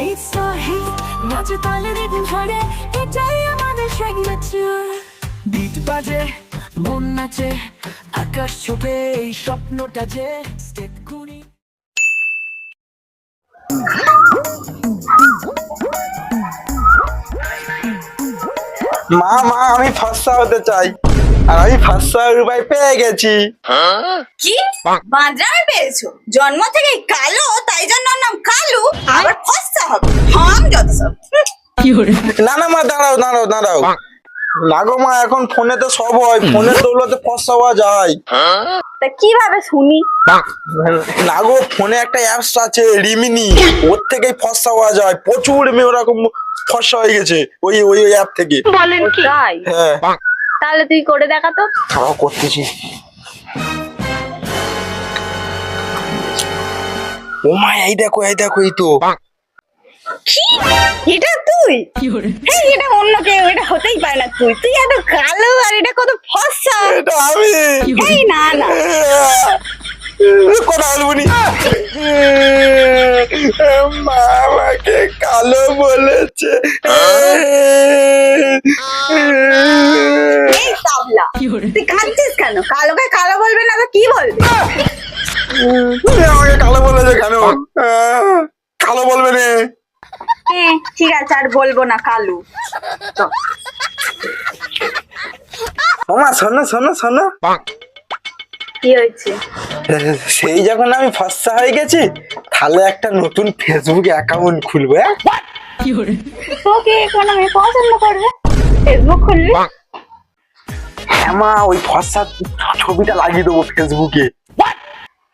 এই সহি নাচে তালে রিদিম ধরে এটাই আমাদের সিগনেচার বিট বাজে মন নাচে আকাশ ছোপে এই স্বপ্নটা যে স্টেপ গুনি মা মা আমি ফর্সা হতে চাই। আর আমি ফর্সা রূপায় পেয়ে গেছি। কি? বাঁদরামি পেয়েছ? জন্ম থেকে কালো তাই জন্য নাম কালু আবার ফসা হবে। হাম যত সব। না না মা দাঁড়াও দাঁড়াও দাঁড়াও। না গো মা এখন ফোনে তো সব হয়। ফোনের দৌলতে ফর্সা হওয়া যায়। তা কীভাবে শুনি? না গো ফোনে একটা অ্যাপস আছে রিমিনি। ওর থেকেই ফর্সা হওয়া যায়। প্রচুর মেয়ে ওরকম ফর্সা হয়ে গেছে ওই ওই ওই অ্যাপ থেকে। বলেন কি? হ্যাঁ। তাহলে তুই করে দেখা তো। তাও করতেছি ও মা এই দেখো এই দেখো এই তো। কি? এটা তুই? এই এটা অন্য কেউ এটা হতেই পারে না তুই। তুই এত কালো আর এটা কত ফসা। এটা আমি। এই না না। কথা বলব নি। মা আমাকে কালো বলেছে এই তাবলা তুই কাঁদছিস কেন? কালোকে কালো বলবে না তো কি বলবে? আমাকে কালো বলেছে কেন? কালো বলবে না। হ্যাঁ ঠিক আছে আর বলব না কালু। ওমা শোনো শোনো শোনো। কি হয়েছে? সেই যখন আমি ফর্সা হয়ে গেছি তাহলে একটা নতুন ফেসবুক অ্যাকাউন্ট খুলবো হ্যাঁ? তোকে কোনো মেয়ে পছন্দ করবে। ফেসবুক খুলবি হ্যাঁ মা ওই ফর্সা ছবিটা লাগিয়ে দেবো ফেসবুকে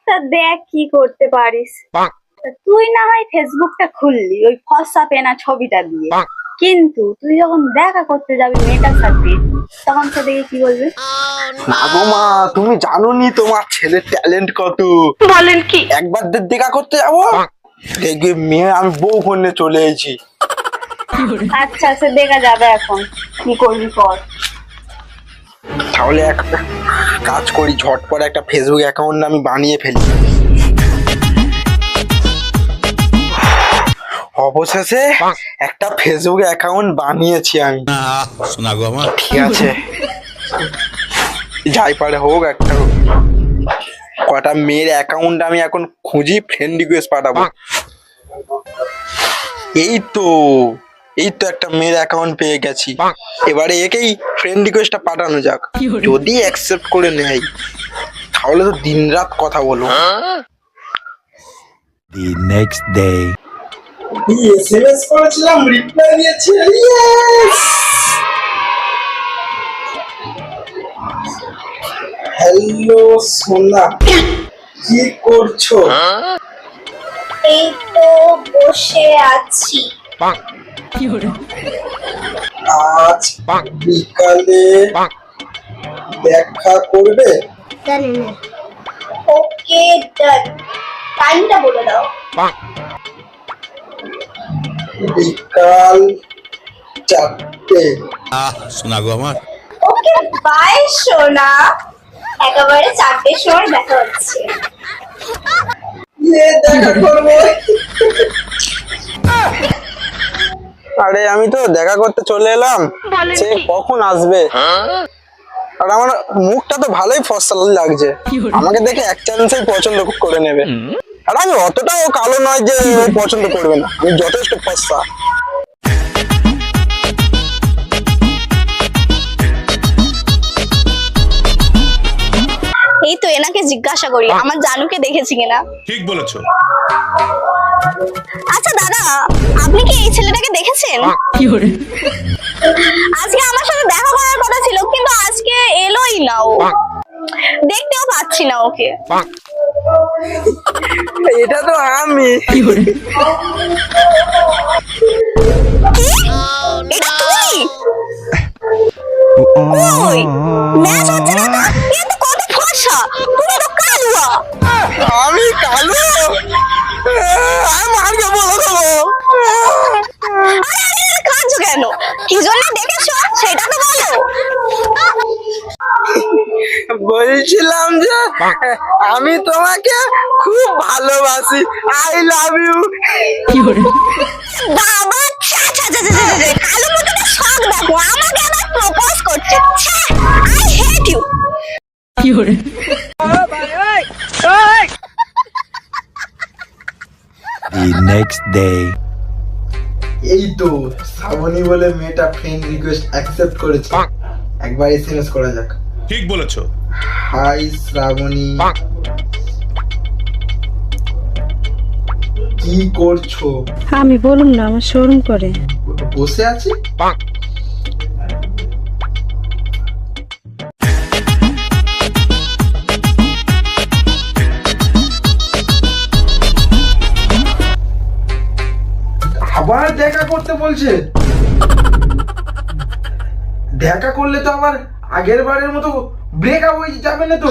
তা দেখ কি করতে পারিস। তা তুই না হয় ফেসবুকটা খুললি ওই ফসা পেনা ছবিটা দিয়ে। কিন্তু তুই যখন দেখা করতে যাবি মেয়েটার সাথে তখন সে দেখে কি বলবে? না গো মা তুমি জানো নি তোমার ছেলের ট্যালেন্ট কত? বলেন কি? একবার দেখা করতে যাব? দেখবি মেয়ে আমি বউ ফোনে চলে এসেছি। আচ্ছা সে দেখা যাবে এখন। কি করবি কর। তাহলে এক কাজ করি ঝটপট একটা ফেসবুক অ্যাকাউন্ট আমি বানিয়ে ফেলি। অবশেষে একটা ফেসবুক অ্যাকাউন্ট বানিয়েছি আমি। ঠিক আছে। যাই পারে হোক একটা কটা মেয়ের অ্যাকাউন্ট আমি এখন খুঁজি ফ্রেন্ড রিকোয়েস্ট পাঠাবো। এই তো এই তো একটা মেয়ের অ্যাকাউন্ট পেয়ে গেছি। এবারে একেই ফ্রেন্ড রিকোয়েস্টটা পাঠানো যাক। যদি অ্যাকসেপ্ট করে নেয় তাহলে তো দিনরাত কথা বলব। The next day. এসএমএস করেছিলাম রিপ্লাই দিয়েছে ইয়েস হ্যালো সোনা। কি করছ? এই তো বসে আছি। আজ বিকালে দেখা করবে? ওকে ডান। টাইমটা বলে দাও। বিকাল চারটে। আহ শোনা গো আমার। ওকে বাই সোনা। একেবারে চারটের সময় দেখা হচ্ছে। ইয়ে দেখা করব। আরে আমি তো দেখা করতে চলে এলাম। সে কখন আসবে? আর আমার মুখটা তো ভালোই ফসল লাগছে। আমাকে দেখে এক চান্সেই পছন্দ করে নেবে। আর আমি অতটাও কালো নয় যে পছন্দ করবে না। আমি যথেষ্ট ফসা। এই তো এনাকে জিজ্ঞাসা করি আমার জানুকে দেখেছি কিনা? ঠিক বলেছ। আচ্ছা আপনি কি এই ছেলেটাকে দেখেছেন? আজকে আমার সাথে দেখা করার কথা ছিল কিন্তু আজকে এলোই না ও। দেখতেও পাচ্ছি না ওকে। এটা তো আমি। কি? এটা তুমি ওই ম্যাচ হচ্ছে না তো? এ কত ফর্সা। তুমি তো কালুয়া। আমি কালো আমি মারকে বলে দেবো আরে আরে আরে, কাঁদছো কেন কি জন্য সেটা তো বলো। বলছিলাম যে আমি তোমাকে খুব ভালোবাসি। আই লাভ ইউ বাবা কালো মুখটা শখ দেখো আমাকে আবার প্রপোজ করছে। I hate you The next day. এই তো শ্রাবণী বলে মেয়েটা ফ্রেন্ড রিকোয়েস্ট অ্যাকসেপ্ট করেছে। একবার এসএমএস করা যাক। ঠিক বলেছ। হাই শ্রাবণী। কি করছ? আমি বলুন না আমার শোরুম করে। বসে আছি? দেখা করতে বলছে। দেখা করলে তো আমার আগের বারের মতো ব্রেকআপ হয়ে যাবে না তো?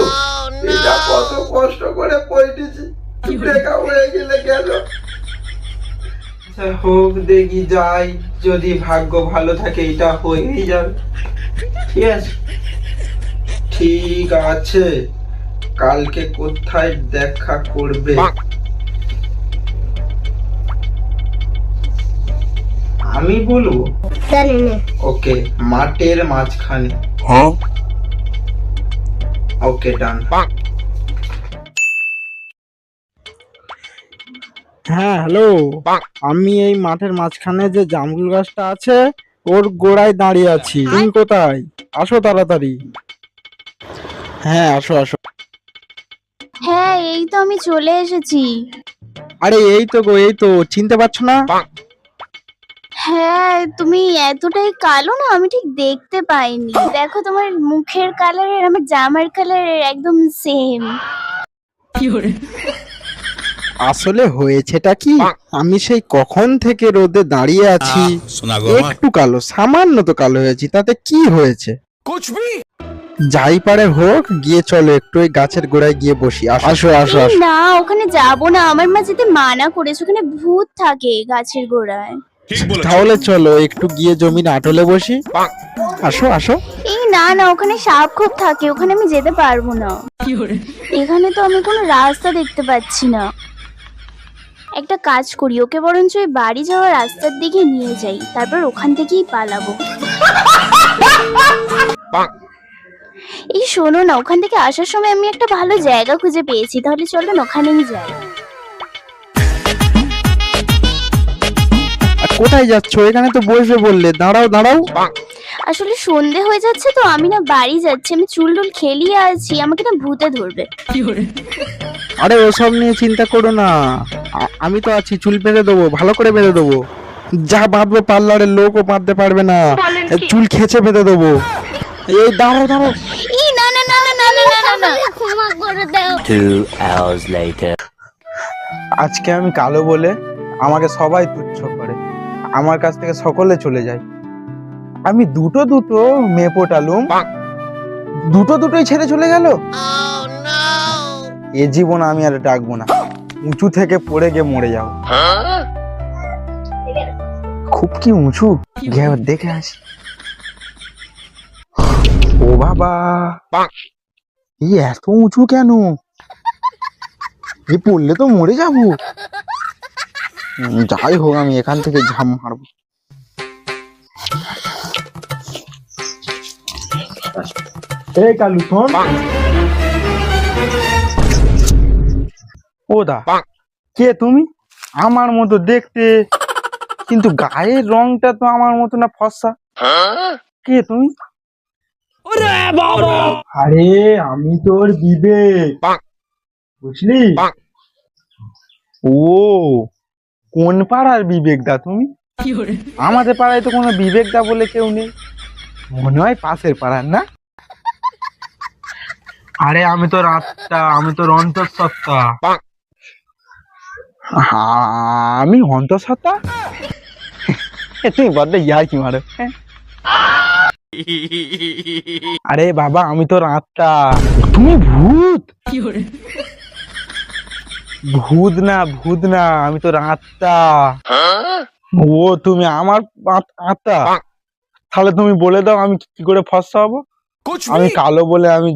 এটা কত কষ্ট করে পড়েছি। হয়ে গেলে আচ্ছা, হোক দেখি যাই। যদি ভাগ্য ভালো থাকে এটা হয়েই যাবে। ঠিক আছে? ঠিক আছে। কালকে কোথায় দেখা করবে? আমি বলব? ওকে মাঠের মাঝখানে। ওকে ডান। হ্যাঁ হ্যালো। আমি এই মাঠের মাঝখানে যে জামরুল গাছটা আছে ওর গোড়ায় দাঁড়িয়ে আছি। তুমি কোথায়? আসো তাড়াতাড়ি। হ্যাঁ আসো আসো। হ্যাঁ এই তো আমি চলে এসেছি। আরে এই তো গো এই তো। চিনতে পারছ না? হ্যাঁ তুমি এতটাই কালো না আমি ঠিক দেখতে পাইনি। দেখো তোমার মুখের কালার আর আমার জামার কালার একদম সেম আসলে হয়েছেটা কি? আমি সেই কখন থেকে রোদে দাঁড়িয়ে আছি? একটু কালো সামান্য তো কালো হয়েছি তাতে কি হয়েছে? যাই পারে হোক গিয়ে চলো একটু ওই গাছের গোড়ায় গিয়ে বসি। আসো আসো। আসো। না ওখানে যাব না আমার মা যেতে মানা করেছে ওখানে ভূত থাকে গাছের গোড়ায়। তাহলে চলো একটু গিয়ে জমির আটলে বসি। আসো আসো। এই না না ওখানে সাপ খুব থাকে ওখানে আমি যেতে পারব না। এখানে তো আমি কোনো রাস্তা দেখতে পাচ্ছি না। একটা কাজ করি ওকে বরঞ্চ ওই বাড়ি যাওয়ার রাস্তার দিকে নিয়ে যাই তারপর ওখান থেকেই পালাবো। এই শোনো না ওখান থেকে আসার সময় আমি একটা ভালো জায়গা খুঁজে পেয়েছি তাহলে চলো না ওখানেই যাই। কোথায় যাচ্ছ? এখানে তো বসবে বললে। দাঁড়াও দাঁড়াও। আসলে সন্ধে হয়ে যাচ্ছে তো আমি না বাড়ি যাচ্ছি। আমি চুল টুল খেলিয়ে আছি আমাকে না ভূতে ধরবে। আরে ওসব নিয়ে চিন্তা করো না। আমি তো আছি চুল বেঁধে দেবো ভালো করে বেঁধে দেবো। যা বাঁধবো পার্লারের লোকও বাঁধতে পারবে না। চুল খেঁচে বেঁধে দেবো। এই দাঁড়াও দাঁড়াও। না না আজকে আমি কালো বলে আমাকে সবাই তুচ্ছ করে। আমার কাছ থেকে সকলে চলে যায়। আমি দুটো দুটো মেয়ে পোটালুম দুটো দুটোই ছেড়ে চলে গেল। এ জীবন আমি আর ডাকবো না। উঁচু থেকে পড়ে গিয়ে মরে যাও। খুব কি উঁচু? গিয়ে দেখে আসি। ও বাবা! এই এত উঁচু কেন? এই পড়লে তো মরে যাব। যাই হোক আমি এখান থেকে ঝাম মারবো। এই কালু শোন। ও দা কে তুমি? আমার মতো দেখতে কিন্তু গায়ের রংটা তো আমার মতো না ফর্সা। কে তুমি? আরে আমি তোর বিবেক। বুঝলি? ও কোন পাড়ার বিবেক দা তুমি? আমাদের পাড়ায় তো কোনো বিবেক দা বলে কেউ নেই। মনে হয় পাশের পাড়ার না? আরে আমি তোর আত্মা আমি তোর অন্তঃসত্ত্বা আমি অন্তঃসত্ত্বা তুমি বড্ড ইয়ার কি মারো? হ্যাঁ? আরে বাবা আমি তোর আত্মা তুমি ভূত! ভূত না ভূত না আমি তোর আত্মা। ও তুমি আমার আত্মা? তাহলে তুমি বলে দাও আমি কি করে ফসা হব? আমি কালো বলে আমি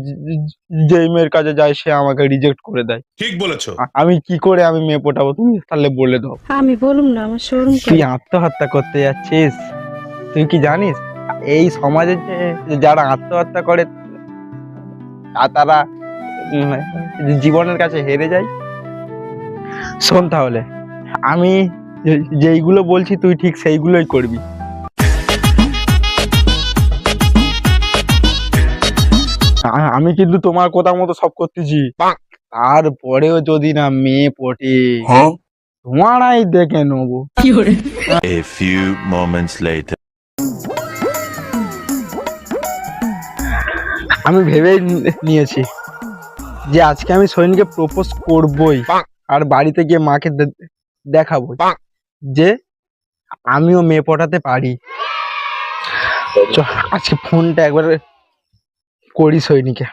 যেই মেয়ের কাছে যাই সে আমাকে রিজেক্ট করে দেয়। ঠিক বলেছ। আমি কি করে আমি মেয়ে পটাবো? তুমি তাহলে বলে দাও। আমি বলুম না আমার শরম তুই আত্মহত্যা করতে যাচ্ছিস? তুই কি জানিস? এই সমাজে যারা আত্মহত্যা করে তারা জীবনের কাছে হেরে যায়? শোন তাহলে আমি যেইগুলো বলছি তুই ঠিক সেইগুলোই করবি। আমি কিন্তু তোমার কথা মতো সব করতেছি। তারপরেও যদি না মেয়ে পটে তোমারাই দেখে নেব। A few moments later. আমি ভেবেই নি- নিয়েছি যে আজকে আমি সৈনকে প্রপোজ করবই। আর বাড়িতে গিয়ে মাকে দেখাবো যে আমিও মেয়ে পটাতে পারি। আজকে ফোনটা একবার করি সৈনিকে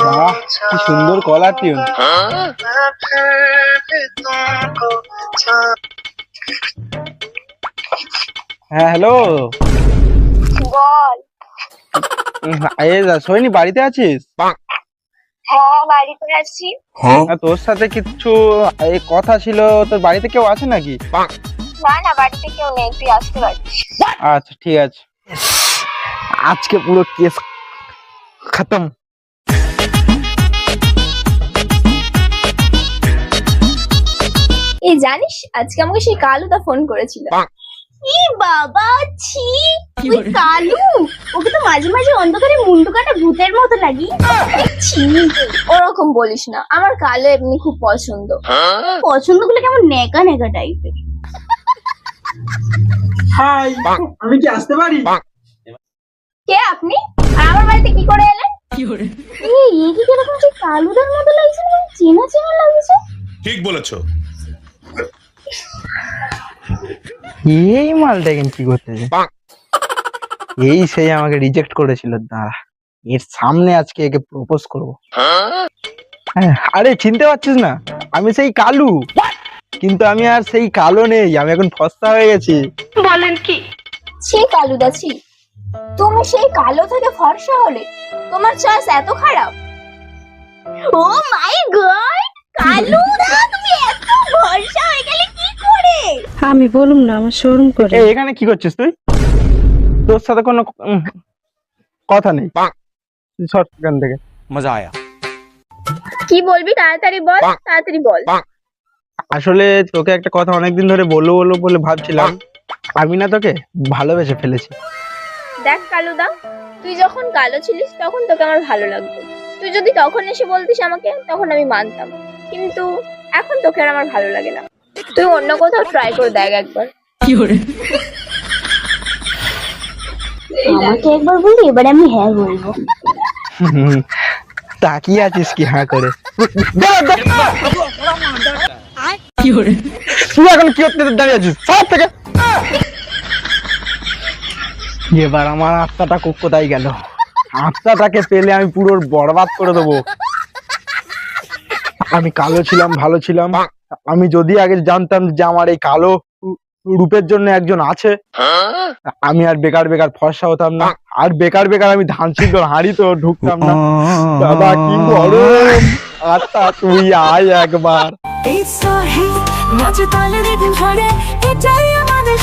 বাহ কি সুন্দর কলার টিউন। হ্যাঁ হ্যালো বল। সৈনি বাড়িতে আছিস? হ্যাঁ বাড়িতে আছি। আর তোর সাথে কিছু এই কথা ছিল তোর বাড়িতে কেউ আছে নাকি? না না বাড়িতে কেউ নেই তুই আসতে পারিস। আচ্ছা ঠিক আছে। আজকে পুরো কেস খতম। এই জানিস আজকে আমাকে সেই কালুদা ফোন করেছিল। ই বাবা ছি তুই কালু। ওকে তো মাঝে মাঝে অন্ধকারে মুন্ডু কাটা ভূতের মতো লাগি। ছি ওরকম বলিস না। আমার কালো এমনি খুব পছন্দ। হ্যাঁ? পছন্দগুলো কেমন ন্যাকা ন্যাকা টাইপের। হাই আমি কি আসতে পারি? কে আপনি? আমার বাড়িতে কি করে এলেন? কি কি রকম যে কালুদার মতো লাগছে মানে চেনা চেনা লাগছে। ঠিক বলেছ। এই মালটা এখন কি করতেছে? এই সেই আমাকে রিজেক্ট করেছিল দাঁড়া। এর সামনে আজকে একে প্রপোজ করব। হ্যাঁ, আরে চিনতে পারছিস না? আমি সেই কালু। কিন্তু আমি আর সেই কালো নেই আমি এখন ফস্তা হয়ে গেছি। ছি কালু ছি তুমি সেই কালো থেকে ফর্সা হলে তোমার চয়েস এত খারাপ। ও মাই গড কালুদা তুমি এত ভরসা হয়ে গেলে কি করে আমি বলুম না আমার শোরুম করে এই এখানে কি করছিস তুই তোর সাথে কোনো উম, কথা নেই সর এখান থেকে मजा आया কি বলবি তাড়াতাড়ি বল তাড়াতাড়ি বল আসলে তোকে একটা কথা অনেকদিন ধরে বলবো বলবো বলে ভাবছিলাম আমি না তোকে ভালোবেসে ফেলেছি দেখ কালুদা তুই যখন কালো ছিলিস তখন তোকে আমার ভালো লাগতো তুই যদি তখন এসে বলতিস আমাকে তখন আমি মানতাম। কিন্তু এখন তোকে আর আমার ভালো লাগে না। তুই অন্য কোথাও ট্রাই করে দেখ একবার। আমাকে একবার বলি এবারে আমি হ্যাঁ বলব। তাকিয়ে আছিস কি হ্যাঁ করে? তুই এখন কি করতে দাঁড়িয়ে আছিস? সব থেকে। এবার আমার আত্মাটা কো- কোথায় গেল? আত্মাটাকে পেলে আমি পুরো বরবাদ করে দেবো। আমি কালো ছিলাম, ভালো ছিলাম। আমি যদি আগে জানতাম যে আমার এই কালো রূপের জন্য একজন আছে, আমি আর বেকার বেকার ফর্সা হতাম না। আর বেকার বেকার আমি ধান সিদ্ধ হাঁড়ি তো ঢুকতাম না। বাবা, কি গরম। আত্মা তুই আয় একবার। তালে এটাই আমাদের